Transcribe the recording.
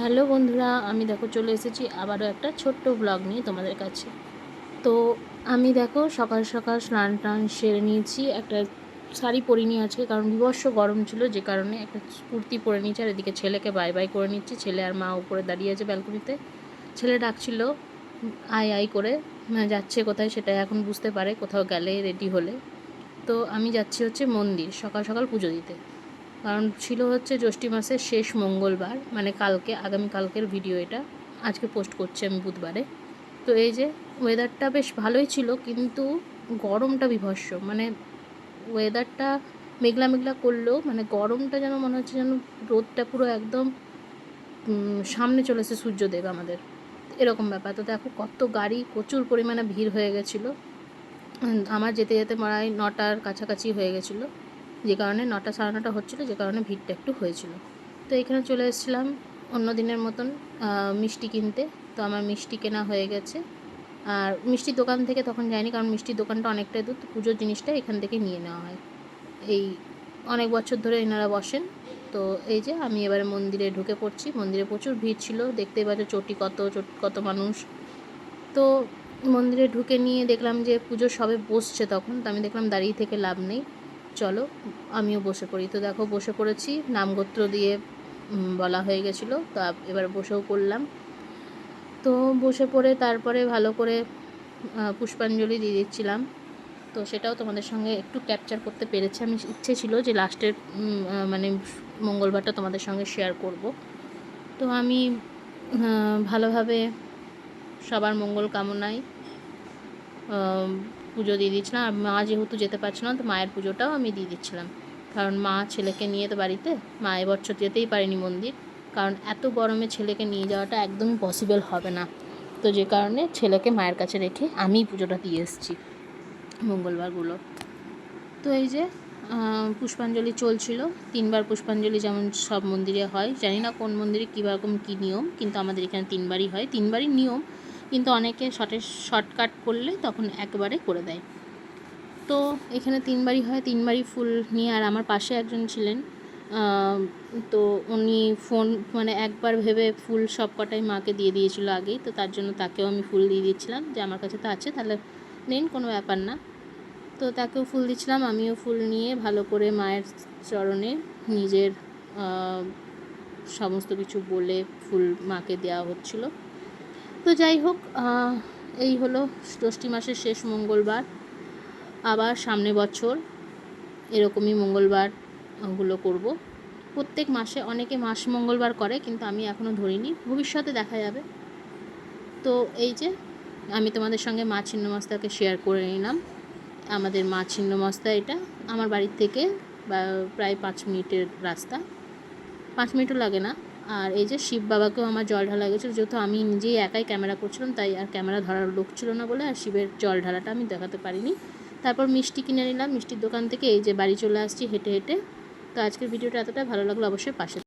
Hello বন্ধুরা, আমি দেখো চলে এসেছি আবারও একটা ছোট্ট ব্লগ নিয়ে তোমাদের কাছে। তো আমি দেখো সকাল সকাল স্নান টান সেরে নিয়েছি, একটা শাড়ি পরিনি আজকে, কারণ বিবর্ষ গরম ছিল, যে কারণে একটা কুর্তি পরে নিয়েছি, আর এদিকে ছেলেকে বাই বাই করে নিচ্ছি। ছেলে আর মা উপরে দাঁড়িয়ে আছে ব্যালকনিতে ছেলে ডাকছিল আই আই করে যাচ্ছে কোথায় সেটা এখন বুঝতে পারে, কোথাও গেলে রেডি হলে। তো আমি যাচ্ছি হচ্ছে মন্দির, সকাল সকাল পুজো দিতে। কারণ ছিল হচ্ছে জ্যৈষ্ঠী মাসের শেষ মঙ্গলবার মানে কালকে, আগামী কালকের ভিডিও এটা। আজকে পোস্ট করছি আমি বুধবারে। তো এই যে ওয়েদারটা বেশ ভালোই ছিল, কিন্তু গরমটা বিভৎস। মানে ওয়েদারটা মেঘলা মেঘলা করলেও মানে গরমটা যেন মনে হচ্ছে যেন রোদটা পুরো একদম সামনে চলেছে সূর্যদেব আমাদের। এরকম ব্যাপার। তো দেখো কত গাড়ি, প্রচুর পরিমাণে ভিড় হয়ে গেছিল। আমার যেতে যেতে প্রায় নটার কাছাকাছি হয়ে গেছিল। যে কারণে নটা সাড়ে নটা হচ্ছিল, যে কারণে ভিড়টা একটু হয়েছিল। তো এখানে চলে এসেছিলাম অন্য দিনের মতন মিষ্টি কিনতে। তো আমার মিষ্টি কেনা হয়ে গেছে। আর মিষ্টির দোকান থেকে তখন যাইনি, কারণ মিষ্টির দোকানটা অনেকটাই দূর পুজোর জিনিসটা এখান থেকে নিয়ে নেওয়া হয়। এই অনেক বছর ধরে এনারা বসেন। তো এই যে আমি এবারে মন্দিরে ঢুকে পড়ছি, মন্দিরে প্রচুর ভিড় ছিল, দেখতেই পাচ্ছ চটি কত কত মানুষ। তো মন্দিরে ঢুকে নিয়ে দেখলাম যে পুজো সবে বসছে তখন, তো আমি দেখলাম দাঁড়িয়ে থেকে লাভ নেই। চলো, আমিও বসে পড়ি। তো দেখো, বসে পড়েছি, নামগোত্র দিয়ে বলা হয়ে গেছিল। তো এবার বসেও পড়লাম। তো বসে পড়ে তারপরে ভালো করে পুষ্পাঞ্জলি দিয়ে দিচ্ছিলাম। তো সেটাও তোমাদের সঙ্গে একটু ক্যাপচার করতে পেরেছি। আমি ইচ্ছে ছিল যে লাস্টের মানে মঙ্গলবারটা তোমাদের সঙ্গে শেয়ার করব। তো আমি ভালোভাবে সবার মঙ্গল কামনায় পুজো দিয়ে দিচ্ছিলাম আর মা যেহেতু যেতে পারছিল না, তো মায়ের পুজোটাও আমি দিয়ে দিচ্ছিলাম। কারণ মা ছেলেকে নিয়ে তো বাড়িতে, মা এবছর যেতেই পারেনি মন্দির। কারণ এত গরমে ছেলেকে নিয়ে যাওয়াটা একদমই পসিবল হবে না। তো যে কারণে ছেলেকে মায়ের কাছে রেখে আমিই পুজোটা দিয়ে এসেছি মঙ্গলবারগুলো। তো এই যে পুষ্পাঞ্জলি চলছিল। তিনবার পুষ্পাঞ্জলি যেমন সব মন্দিরে হয়। জানি না কোন মন্দিরে কী রকম কী নিয়ম, কিন্তু আমাদের এখানে তিনবারই হয়। তিনবারই নিয়ম। কিন্তু অনেকে শর্টের শর্টকাট করলে তখন একবারে করে দেয়। তো এখানে তিনবারই হয়, তিনবারই ফুল নিয়ে আর আমার পাশে একজন ছিলেন তো উনি ফোন মানে একবার ভেবে ফুল সব কটাই মাকে দিয়ে দিয়েছিল আগেই, তো তার জন্য তাকেও আমি ফুল দিয়ে দিয়েছিলাম যে আমার কাছে তো আছে, তাহলে নেন, কোনো ব্যাপার না। তো তাকেও ফুল দিচ্ছিলাম, আমিও ফুল নিয়ে ভালো করে মায়ের চরণে নিজের সমস্ত কিছু বলে ফুল মাকে দেওয়া হচ্ছিল। তো যাই হোক এই হলো ষষ্ঠী মাসের শেষ মঙ্গলবার। আবার সামনে বছর, এরকমই মঙ্গলবারগুলো করব। প্রত্যেক মাসে অনেকে মাস মঙ্গলবার করে, কিন্তু আমি এখনও ধরিনি। ভবিষ্যতে দেখা যাবে। তো এই যে, আমি তোমাদের সঙ্গে মা ছিন্নমস্তাকে শেয়ার করে নিলাম। আমাদের মা ছিন্নমস্তা এটা, আমার বাড়ির থেকে প্রায় পাঁচ মিনিটের রাস্তা। পাঁচ মিনিটও লাগে না। আর এই যে শিব বাবাকেও আমার জল ঢালা গেছিল, যেহেতু আমি নিজেই একাই ক্যামেরা করছিলাম, তাই আর ক্যামেরা ধরার লোক ছিল না বলে আর শিবের জল ঢালাটা আমি দেখাতে পারিনি। তারপর মিষ্টি কিনে নিলাম, মিষ্টির দোকান থেকে এই যে বাড়ি চলে আসছি হেঁটে হেঁটে। তো আজকের ভিডিওটা এতটা ভালো লাগল অবশ্যই পাশে